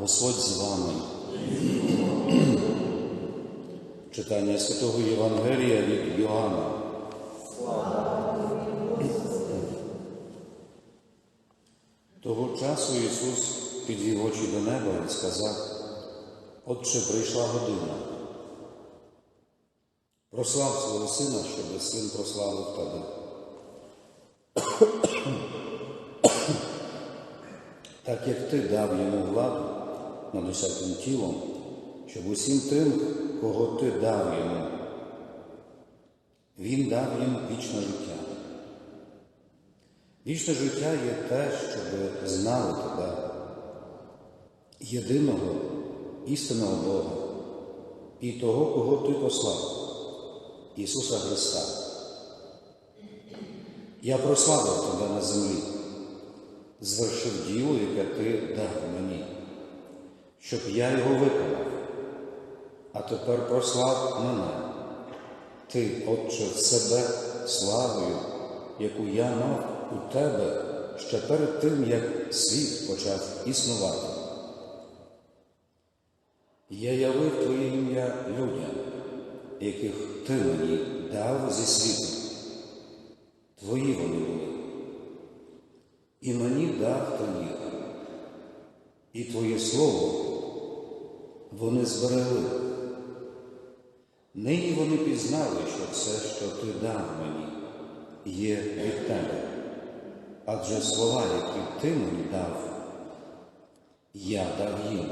Господь з вами. Читання Святого Євангелія від Йоанна. Того часу Ісус підвів очі до неба і сказав, Отче, прийшла година. Прослав свого сина, щоб син прославив тебе. Так як ти дав йому владу над усяким тілом, щоб усім тим, кого ти дав йому, він дав їм вічне життя. Вічне життя є те, щоб знали тебе, єдиного істинного Бога і того, кого ти послав, Ісуса Христа. Я прославив тебе на землі, звершив діло, яке ти дав мені, щоб я його виконав. А тепер прослав мене, ти, Отче, себе славою, яку я мав у тебе ще перед тим, як світ почав існувати. Я явив Твоє ім'я людям, яких ти мені дав зі світу. Твої вони були. І мені дав ти їх. І Твоє Слово вони зберегли. Нині вони пізнали, що все, що ти дав мені, є від тебе. Адже слова, які ти мені дав, я дав їм.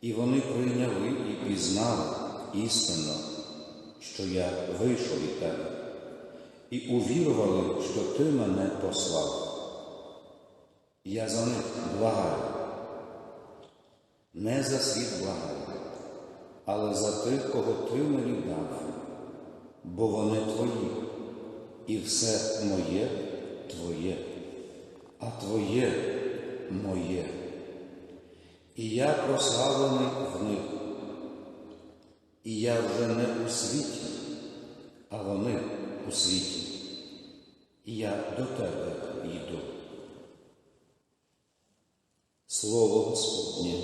І вони прийняли і пізнали істинно, що я вийшов від тебе, і увірували, що ти мене послав. Я за них благаю, не за світ благаю, але за тих, кого ти мені дав, бо вони твої, і все моє твоє, а твоє моє. І я прославлений в них. І я вже не у світі, а вони у світі. І я до тебе йду. Слово Господнє.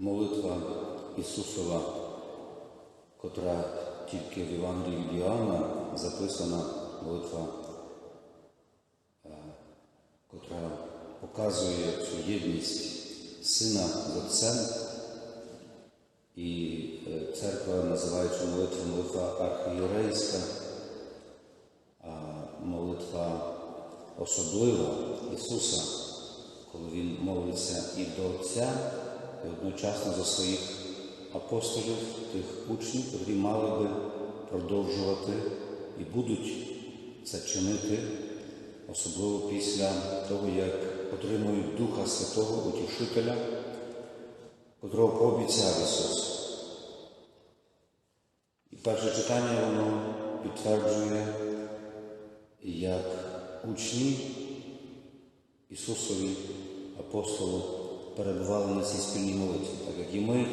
Молитва Ісусова, котра тільки в Євангелії від Іоанна записана молитва, е, котра показує цю єдність Сина з Отцем. І е, церква називає цю молитву молитва архієрейська, а молитва особлива Ісуса, коли Він молиться і до Отця, і одночасно за своїх апостолів, тих учнів, які мали би продовжувати і будуть це чинити, особливо після того, як отримують Духа Святого Утішителя, котрого пообіцяв Ісус. І перше читання воно підтверджує, як учні Ісусові апостолу перебували на цій спільній молитві, так як і ми,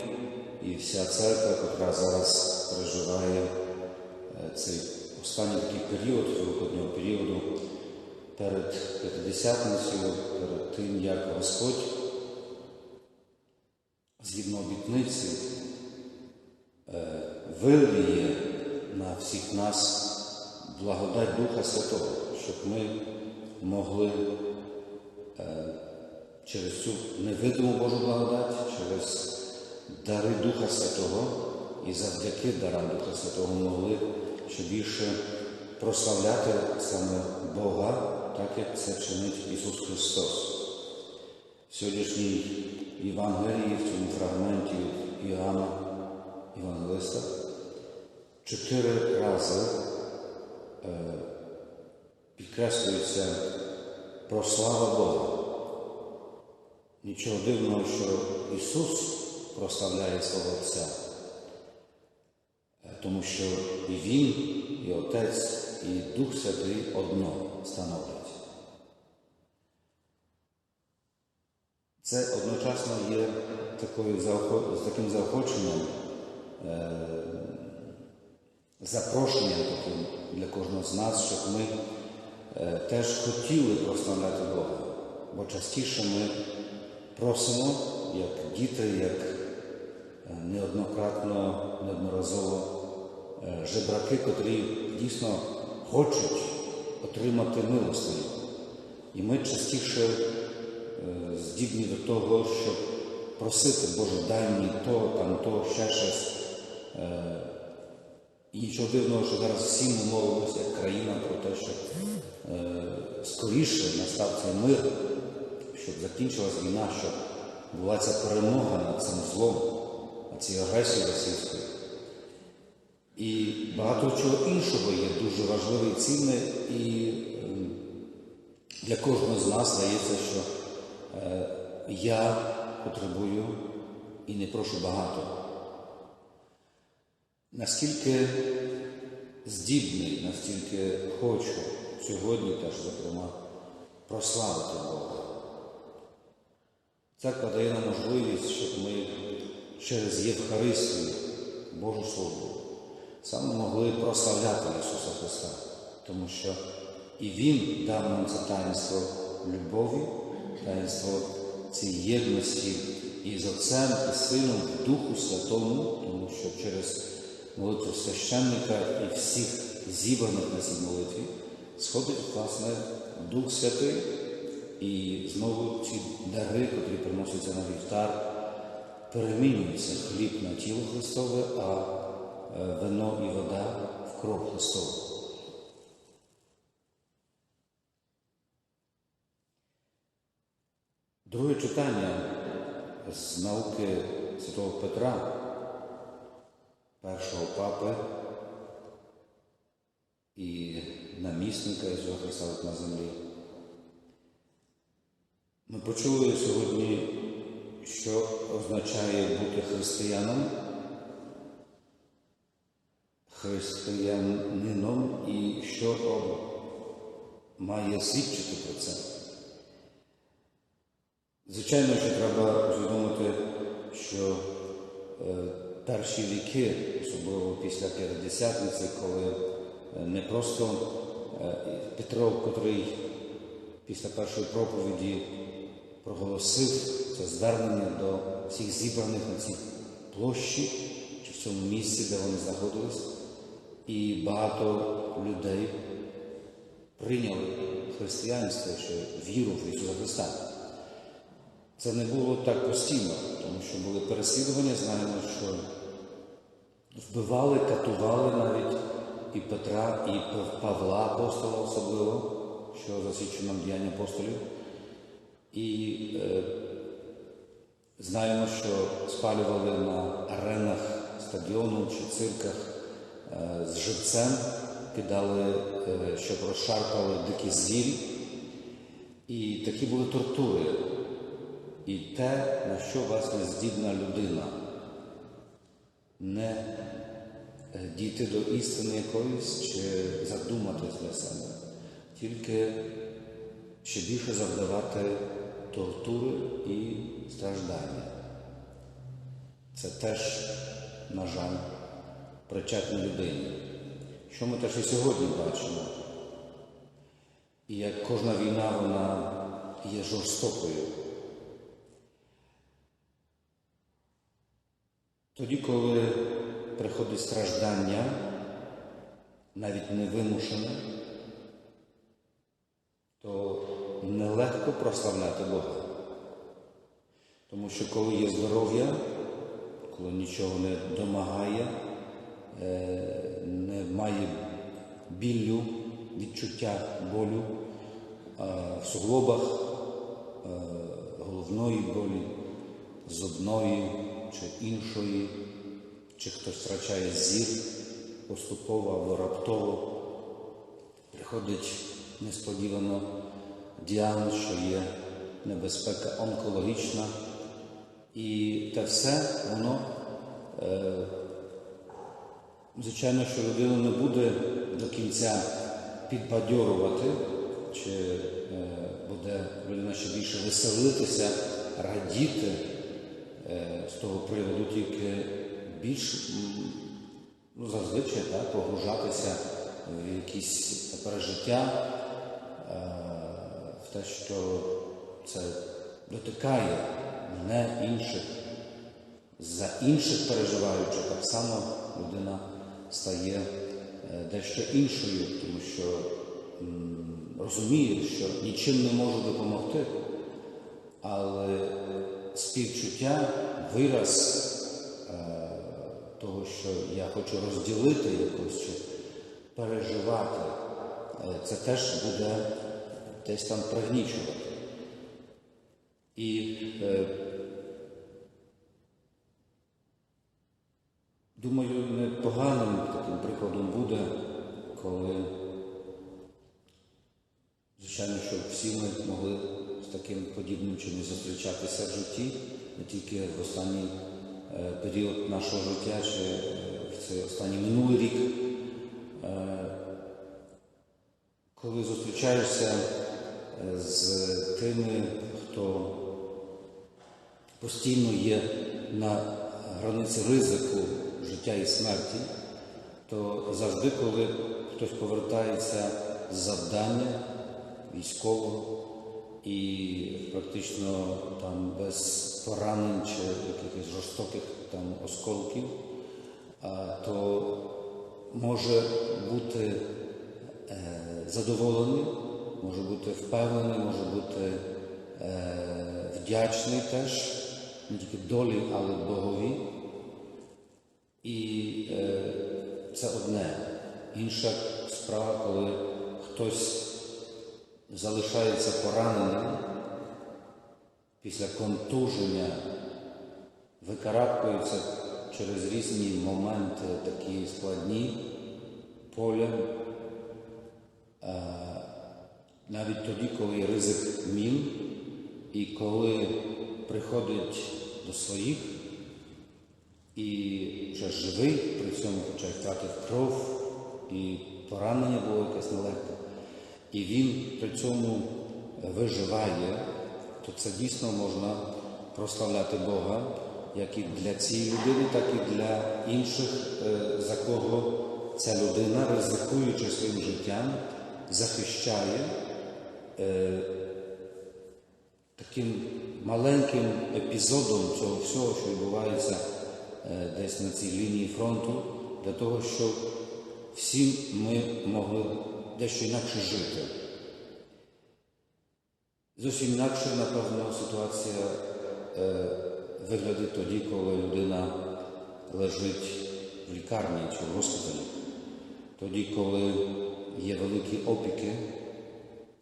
і вся церква, яка зараз переживає е, цей останній такий період, виходнього періоду перед П'ятидесятницею, перед тим, як Господь згідно обітниці е, виліє на всіх нас благодать Духа Святого, щоб ми могли е, через цю невидиму Божу благодать, через дари Духа Святого і завдяки дарам Духа Святого могли ще більше прославляти саме Бога, так як це чинить Ісус Христос. В сьогоднішній Євангелії, в цьому фрагменті Іоанна Євангелиста, чотири рази е, підкреслюється прослава Бога. Нічого дивного, що Ісус прославляє свого Отця. тому що і Він, і Отець, і Дух Святий одно становлять. Це одночасно є такою таким заохоченням, е, запрошенням таким для кожного з нас, щоб ми е, теж хотіли прославляти Бога. Бо частіше ми просимо, як діти, як е, неоднократно, неодноразово жебраки, котрі дійсно хочуть отримати милостиню. І ми частіше е, здібні до того, щоб просити, Боже, дай мені то, там то, ще щось. Е, І нічого дивного, що зараз всі ми молимося, як країна, про те, щоб е, скоріше настав цей мир, щоб закінчилась війна, щоб була ця перемога над цим злом, над цією агресією російською. І багато чого іншого є дуже важливе і цінне, і ем, для кожного з нас здається, що е, я потребую і не прошу багато. Наскільки здібний, настільки хочу сьогодні теж, зокрема, прославити Бога. Церква дає нам можливість, щоб ми через Євхаристію, Божу Слово, саме могли прославляти Ісуса Христа, тому що і Він дав нам це таїнство любові, таїнство цієї єдності і з Отцем, і Сином, і Духу Святому, тому що через молитву священника і всіх зібраних на цій молитві сходить, власне, Дух Святий, і знову ці дари, котрі приносяться на вівтар, перемінюються хліб на тіло Христове, а вино і вода в кров Христову. Друге читання з науки Святого Петра, першого папи і намісника Ісуса Христа на землі. Ми почули сьогодні, що означає бути християном, християнином і що має свідчити про це. Звичайно, що треба усвідомити, що е, перші віки, особливо після П'ятдесятниці, коли е, не просто е, Петро, котрий після першої проповіді проголосив це звернення до всіх зібраних на цій площі чи в цьому місці, де вони знаходились, і багато людей прийняли християнство, що віру в Ісуса Христа. Це не було так постійно, тому що були переслідування, знаємо, що вбивали, катували навіть і Петра, і Павла апостола особливо, що засвідчено в діянні апостолів. І е, знаємо, що спалювали на аренах стадіону чи цирках з живцем, кидали, е, щоб розшарпали дикі звірі. І такі були тортури. І те, на що власне здібна людина, не е, дійти до істини якоїсь чи задуматись для себе, тільки ще більше завдавати тортури і страждання. Це теж, на жаль, причетна людині. Що ми теж і сьогодні бачимо. І як кожна війна, вона є жорстокою. Тоді, коли приходить страждання, навіть невимушене, то нелегко прославляти Бога. Тому що коли є здоров'я, коли нічого не домагає, немає біллю, відчуття болю в суглобах, е, головної болі, зубної чи іншої, чи хтось втрачає зір поступово або раптово, приходить несподівано діагноз, що є небезпека онкологічна, і те все воно е, Звичайно, що людину не буде до кінця підбадьорувати, чи е, буде людина ще більше веселитися, радіти е, з того приводу, тільки більш ну, зазвичай так, погружатися в якісь пережиття, е, в те, що це дотикає мене інших. За інших переживаючи, так само людина стає е, дещо іншою, тому що м, розуміє, що нічим не може допомогти, але співчуття, вираз е, того, що я хочу розділити якось чи переживати, е, це теж буде десь там пригнічувати. І Думаю, непоганим таким прикладом буде, коли, звичайно, що всі ми могли з таким чином зустрічатися в житті, не тільки в останній е, період нашого життя, чи е, в цей останній минулий рік, Е, коли зустрічаєшся з тими, хто постійно є на границі ризику життя і смерті, то завжди, коли хтось повертається з завдання військового і практично там без поранень чи якихось жорстоких там осколків, то може бути е, задоволений, може бути впевнений, може бути е, вдячний теж не тільки долі, але Богові. І е, це одне. Інша справа, коли хтось залишається пораненим після контуження, викарабкується через різні моменти, такі складні полем, е, навіть тоді, коли ризик мін, і коли приходить до своїх і вже живий, при цьому хоча й втратив кров, і поранення було якесь нелегке, і він при цьому виживає, то це дійсно можна прославляти Бога, як і для цієї людини, так і для інших, е, за кого ця людина, ризикуючи своїм життям, захищає е, таким маленьким епізодом цього всього, що відбувається е, десь на цій лінії фронту, для того, щоб всі ми могли дещо інакше жити. Зовсім інакше, напевно, ситуація е, виглядить тоді, коли людина лежить в лікарні чи в госпіталі, тоді, коли є великі опіки,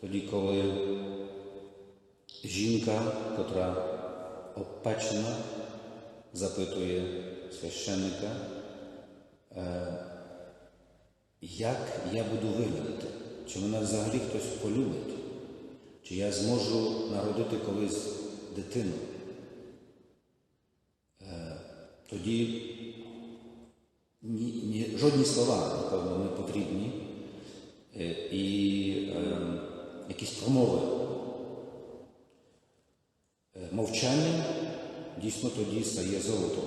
тоді, коли жінка, котра обпечена, запитує священника, е, як я буду виглядати, чи мене взагалі хтось полюбить, чи я зможу народити колись дитину. Е, Тоді ні, ні, жодні слова, напевно, не потрібні, е, і е, якісь промови. Е, Мовчання дійсно тоді стає золотом.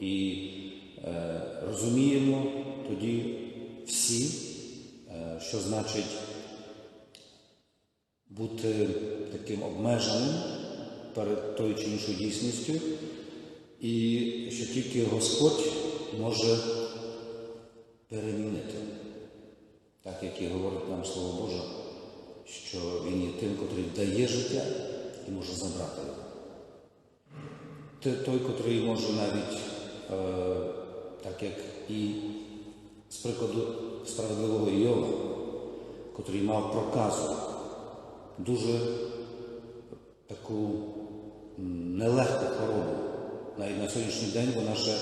І е, розуміємо тоді всі, е, що значить бути таким обмеженим перед тою чи іншою дійсністю, і що тільки Господь може перемінити, так як і говорить нам Слово Боже, що Він є тим, котрий дає життя і може забрати його. Той, котрий може навіть, е, так як і з прикладу справедливого Йова, котрий мав проказу, дуже таку нелегку хворобу. Навіть на сьогоднішній день вона ще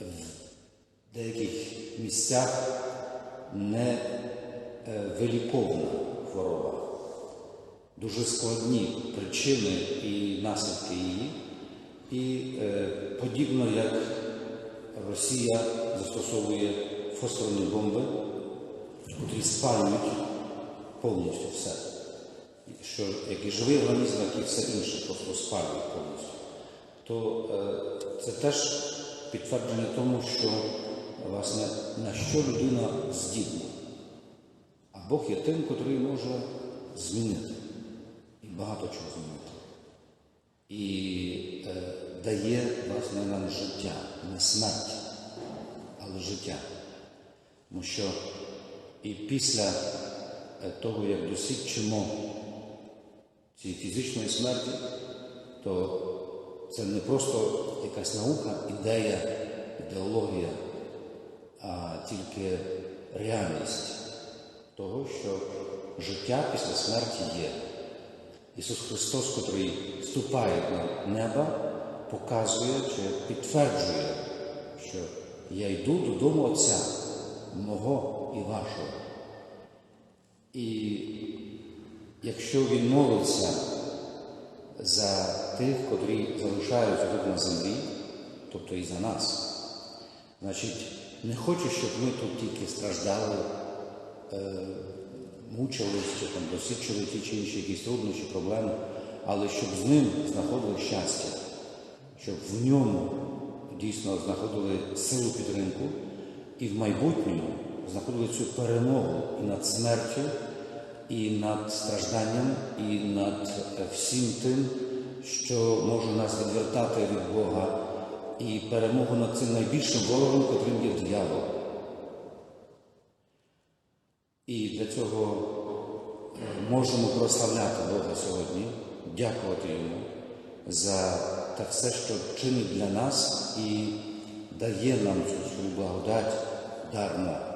в деяких місцях не е, виліковна хвороба. Дуже складні причини і наслідки її. І е, подібно як Росія застосовує фосфорні бомби, які спалюють повністю все. Що як і живий організм, так і все інше просто спалюють повністю. То е, це теж підтвердження тому, що власне на що людина здібна. А Бог є тим, котрий може змінити і багато чого змінити. І е, дає власне нам життя, не смерть, але життя. Тому що і після е, того, як досвідчимо цієї фізичної смерті, то це не просто якась наука, ідея, ідеологія, а тільки реальність того, що життя після смерті є. Ісус Христос, котрий ступає на небо, показує чи підтверджує, що я йду додому Отця, мого і вашого. І якщо Він молиться за тих, котрі залишаються тут на землі, тобто і за нас, значить, не хоче, щоб ми тут тільки страждали, е, мучились чи там досвідчили ті чи інші якісь труднощі, проблеми, але щоб з ним знаходили щастя, щоб в ньому дійсно знаходили силу підтримку і в майбутньому знаходили цю перемогу і над смертю, і над стражданням, і над е, всім тим, що може нас відвертати від Бога, і перемогу над цим найбільшим ворогом, котрим є диявол. І для цього е, можемо прославляти Бога сьогодні, дякувати Йому за те все, що чинить для нас і дає нам цю свою благодать 嗯。